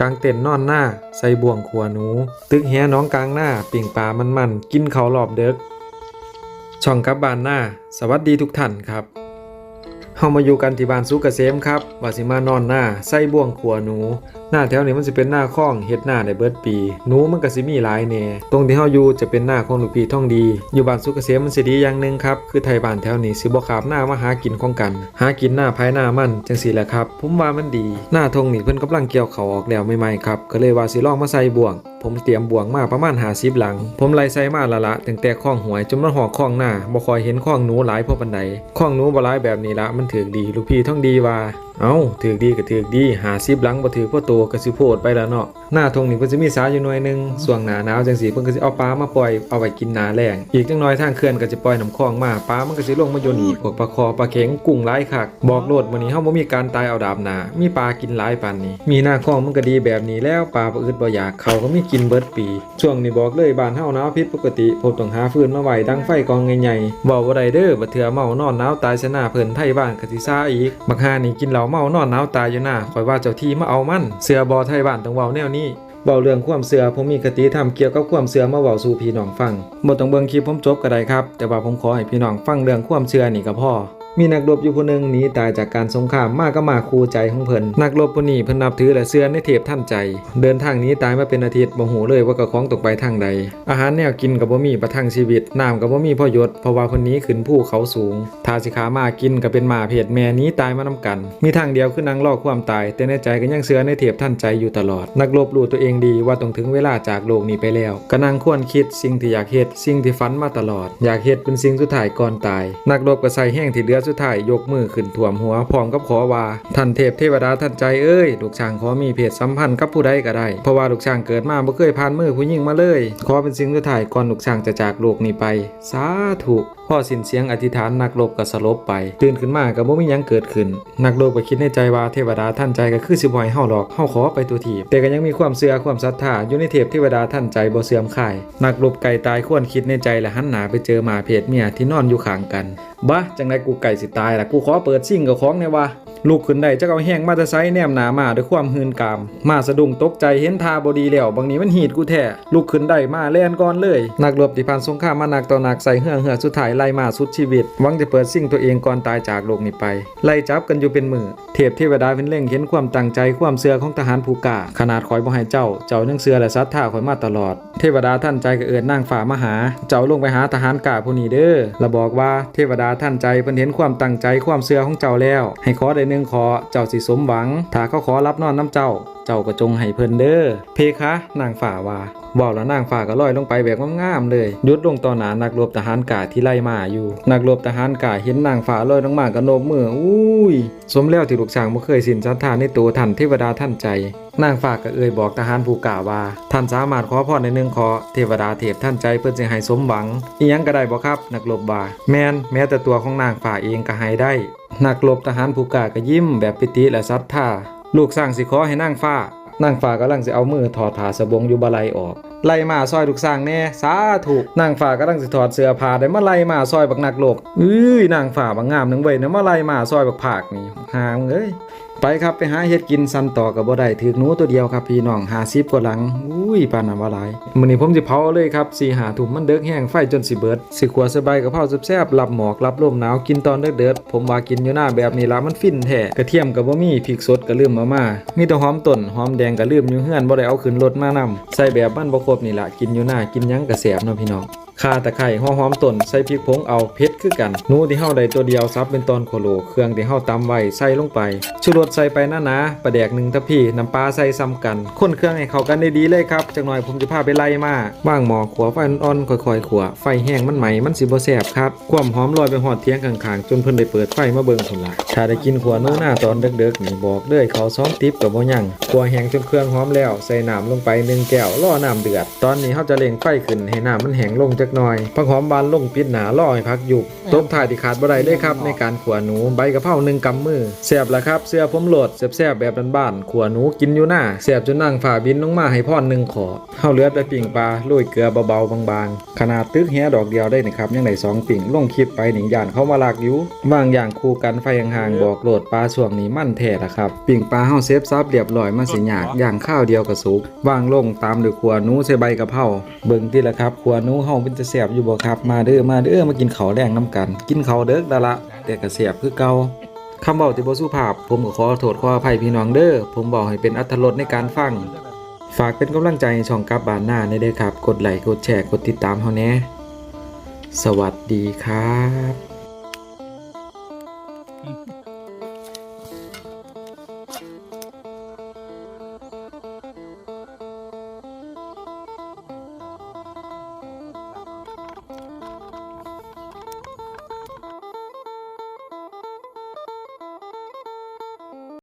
กางเต็นนอนหน้า ใส่บ่วงขัวหนู ตึกแหน้องกลางหน้า ปิ่งปลามันมันกินเขาหลอบเด็ก ช่องกับบานหน้า สวัสดีทุกท่านครับ เฮามาอยู่กันที่บ้านสุกเกษมครับว่าสิมานอนหน้าใส่บ่วงขัวหนู หน้าแถวนี้มันสิเป็นหน้าคลองเฮ็ดหน้าได้เบิดปี หนูมันก็สิมีหลายแน่ตรงที่เฮาอยู่จะเป็นหน้าของลูกพี่ท่องดี อยู่บ้านสุกเกษมมันสิดีอย่างหนึ่งครับ คือไทยบ้านแถวนี้สิบ่ขาบหน้ามาหากินของกัน หากินหน้าภายหน้ามันจังซี่แหละครับ ผมว่ามันดี หน้าทงนี่เพิ่นกำลังเกี่ยวเขาออกแล้วใหม่ๆครับ ก็เลยว่าสิลองมาใส่บ่วงผมเตรียมบ่วงมาประมาณหาสิบหลัง ผมไล่ใส่มาละละตั้งแต่คล้องหวยจนมันหอกคล้องหน้าบ่คอยเห็นคล้องหนูหลายพอปานใดคล้องหนูบ่หลายแบบนี้ละมันถือดีลูกพี่ท่องดีว่า เอ้าถือดีก็ถือดีหาซิบหลังบ่ถือพ่อโตก็สิโพดไปแล้วเนาะหน้าทงนี่เพิ่นสิมีสาอยู่หน่วยนึงช่วงหน้าหนาวจังซี่เพิ่นก็สิเอาปลามาปล่อยเอาไว้กินหน้าแล้งอีกจังน้อยทางเขื่อนก็จะปล่อยน้ำคลองมาปลามันก็สิลงมาอยู่นี่พวกปลาคอปลาเข็งกุ้งหลายคักบอกโลดมื้อนี้เฮาบ่มีการตายเอาดาบหน้ามีปลากินหลายปานนี้ มีหน้าคลองมันก็ดีแบบนี้แล้วปลาบ่อึดบ่อยากเขาก็มีกินเบิดปีช่วงนี้บอกเลยบ้านเฮาหนาวผิดปกติผมต้องหาฟืนมาไว้ดังไฟกองใหญ่ๆเว้าบ่ได้เด้อบ่เถื่อเมานอนหนาวตายซะหน้าเพิ่นไทบ้านก็สิซ่าอีกบักฮานี่กินเหล้าเมานอนหนาวตายอยู่หน้าคอยว่าเจ้าที่มาเอามันเสือบ่ไทยบ้านต้องเว้าแนวนี้เบาเรื่องความเสือผมมีคติธรรมเกี่ยวกับความเสือมาเว้าสู่พี่น้องฟังบ่ต้องเบิ่งคลิปผมจบก็ได้ครับ แต่ว่าผมขอให้พี่น้องฟังเรื่องความเสือนี่ก็พอ มีนักรบอยู่ผู้หนึ่งหนีตายจากการสงครามมาก็มาคูใจของเพิ่นนักรบผู้นี้เพิ่นนับถือและเชื่อในเทพท่านใจ เดินทางนี้ตายมาเป็นอาทิตย์บ่ฮู้เลยว่ากับของตกไปทางใด อาหารแนวกินก็บ่มีประทังชีวิตน้ำก็บ่มีพ่อยศเพราะว่าเพิ่นหนี้ขึ้นภูเขาสูงถ้าสิขามากินก็เป็นหมาเพศแม่นี้ตายมานํกัน มีทางเดียวคือนั่งรอความตาย แต่ในใจก็ยังเชื่อในเทพท่านใจอยู่ตลอด นักรบรู้ตัวเองดีว่าต้องถึงเวลาจากโลกนี้ไปแล้วก็นั่งควรคิดสิ่งที่อยากเฮ็ดสิ่งที่ฝันมาตลอด อยากเฮ็ดเป็นสิ่งสุดท้ายก่อนตาย นักรบก็ใส่แห้งที่เลือสุดท้ายยกมือขึ้นท่วมหัวพร้อมกับขอว่าท่านเทพเทวดาท่านใจเอ้ยลูกช้างขอมีเพศสัมพันธ์กับผู้ใดก็ได้ เพราะว่าลูกช้างเกิดมาบ่เคยผ่านมือผู้หญิงมาเลย ขอเป็นสิ่งสุดท้ายก่อนลูกช้างจะจากโลกนี้ไป สาธุ พ่อสิ้นเสียงอธิษฐานนักรบก็สลบไป ตื่นขึ้นมาก็บ่มีหยังเกิดขึ้น นักรบก็คิดในใจว่าเทวดาท่านใจก็คือสิบ่ให้เฮาหรอกเฮาขอไปตัวทีแต่ก็ยังมีความเชื่อความศรัทธาอยู่ในเทพเทวดาท่านใจบ่เสื่อมคลายนักรบไก่ตายควรคิดในใจและหันหนาไปเจอหมาเพศเมียที่นอนอยู่ข้างกันบ้าจังไรกูไก่สิตายล่ะกูขอเปิดซิ่งกับของเน่วะ ลูกขึ้นได้จะเอาแห้งมาแตะไซแนมหนามาด้วยความหืนกาม มาสะดุ้งตกใจเห็นทาบดีแล้วบางนี้มันหีดกูแท้ลูกขึ้นได้มาแล่นก่อนเลย นักรบที่ผ่านสงครามมานักต่อนักใส่เหือเหือสุดท้ายไล่มาสุดชีวิตหวังจะเปิดสิ่งตัวเองก่อนตายจากโลกนี้ไป ไล่จับกันอยู่เป็นมือเทพเทวดาเพิ่นเล็งเห็นความตั้งใจความเสือของทหารผู้กาขนาดคอยบ่ให้เจ้า เจ้ายังเสือและศรัทธาคอยมาตลอด เทวดาท่านใจก็เอิ้นนางฝ่ามาหา เจ้าลงไปหาทหารกาผู้นี้เด้อและบอกว่าเทวดาท่านใจเพิ่นเห็นความตั้งใจความเสื่อของเจ้าแล้ว ให้ขอได้หนึ่งขอเจ้าสิสมหวัง ถ้าเขาขอรับนอนน้ำเจ้า เจ้าก็จงให้เพิ่นเด้อเพคะนางฝ่าว่าบอกแล้วนางฝ่าก็ลอยลงไปแบบงามๆเลยยุดลงต่อหน้านักรบทหารกาที่ไล่มาอยู่ นักรบทหารกาเห็นนางฝ่าลอยลงมาก็โนบมืออุ้ย สมแล้วที่ลูกช้างบ่เคยสินศรัทธาในตัวท่านเทวดาท่านใจนางฝากก็เอ่ยบอกทหารผู้กล่าวว่า ท่านสามารถขอพรในหนึ่งขอเทวดาเทพท่านใจเพื่อจะให้สมหวังอีหยังก็ได้บ่ครับ นักรบบ่าแมนแม้แต่ตัวของนางฝ่าเองก็ให้ได้ นักรบทหารผู้กล้าก็ยิ้มแบบปิติและศรัทธา ลูกสร้างสิขอให้นั่งฟ้า นั่งฟ้ากำลังสิเอามือถอดผ้าสบงอยู่บะไลออก ไล่มาซอยลูกสร้างแน่สาธุนั่งฟ้ากำลังสิถอดเสื้อผ้าได้มาไล่มาซอยบักนักโลกเอ้ยนางฟ้าบักงามนังเว้ยนะมาไล่มาซอยบักผากนี่หามงเอ้ย ไปครับไปหาเฮ็ดกินซันต่อกับบ่ได้ถือหนูตัวเดียวครับพี่น้อง50กว่าหลังอุ้ยปานนั้นว่าหลายมื้อนี้ผมสิเผาเลยครับ4 5ทุ่มมันเดึกแห้งไฟจนสิเบิดสิขัวสบายกับเผาแซ่บๆรับหมอกรับลมหนาวกินตอนเด็กๆผมว่ากินอยู่หน้าแบบนี้ละมันฟินแท้กระเทียมก็บ่มีพริกสดก็ลืมมามามีแต่หอมต้นหอมแดงก็ลืมอยู่เฮือนบ่ได้เอาขึ้นรถมานํใส่แบบมันบ่ครบนี่ละกินอยู่หน้ากินหยังก็แซ่บเนาะพี่น้อง ข่าตะไคร้หัวหอมต้นใส่พริกผงเอาเผ็ดคือกันหนูที่เฮาได้ตัวเดียวซับเป็นตอนโคโลเครื่องที่เฮาตำไว้ใส่ลงไปชูรสใส่ไปหนาๆปลาแดกหนึ่งทัพพี่น้ำปลาใส่ซ้ำกันคนเครื่องให้เข้ากันได้ดีเลยครับจักหน่อยผมจะพาไปไล่มาว่างหมอขัวไฟอ่อนๆค่อยๆขัวไฟแห้งมันไหมมันสิบ่แซ่บครับความหอมลอยไปหอดเทียงข้างๆจนเพิ่นได้เปิดไฟมาเบิ่งพุ่นละถ้าได้กินขัวหนูหน้าตอนเด็กๆนี่บอกเลยเขาซ้อมติ๊บกับบ่ยังขัวแห้งจนเครื่องหอมแล้วใส่น้ำลงไปหนึ่งแก้วรอน้ำเดือด ตอนนี้เฮาจะเร่งไฟขึ้นให้น้ำมันแห้งลงจักจักหน่อยผักหอมบานลงปิดหนาล่อให้พักอยู่ตบถ่ายที่ขาดบ่ได้เลยครับ ในการขัวหนูใบกะเพราหนึ่งกำมือแซ่บละครับ เสื้อผมโหลดแซ่บๆแบบบ้านๆขัวหนูกินอยู่หน้าแซ่บจนนั่งฝ่าบินลงมาให้พ่อหนึ่งขอเฮาเหลือแต่ปิ่งปลาลุยเกลือเบาๆบางๆ ขนาดตึกเฮียดอกเดียวได้นะครับยังได้สองปิ่งลงคลิปไปหนึ่งย่านเข้ามาลากอยู่บางอย่างคู่กันไฟห่างๆบอกโหลดปลาช่วงนี้มั่นแท้ละครับปิ่งปลาเฮาเซฟซับเรียบร้อยมาสิยากอย่างข้าวเดียวกับสุกวางลงตามด้วยขัวหนูใส่ใบกะเพราเบิ่งที่ละครับขัวหนูเฮาเป็นจะแซ่บอยู่บ่ครับ มาเด้อมาเด้อมากินข้าวแรงน้ำกัน กินข้าวเด้อดะละแต่ก็แซ่บคือเก่าคำเว้าที่บ่สุภาพ ผมก็ขอโทษขออภัยพี่น้องเด้อผมบอกให้เป็นอรรถรสในการฟัง ฝากเป็นกำลังใจให้ช่องกับบานหน้าในเด้อครับ กดไลค์กดแชร์กดติดตามเฮาแน่สวัสดีครับ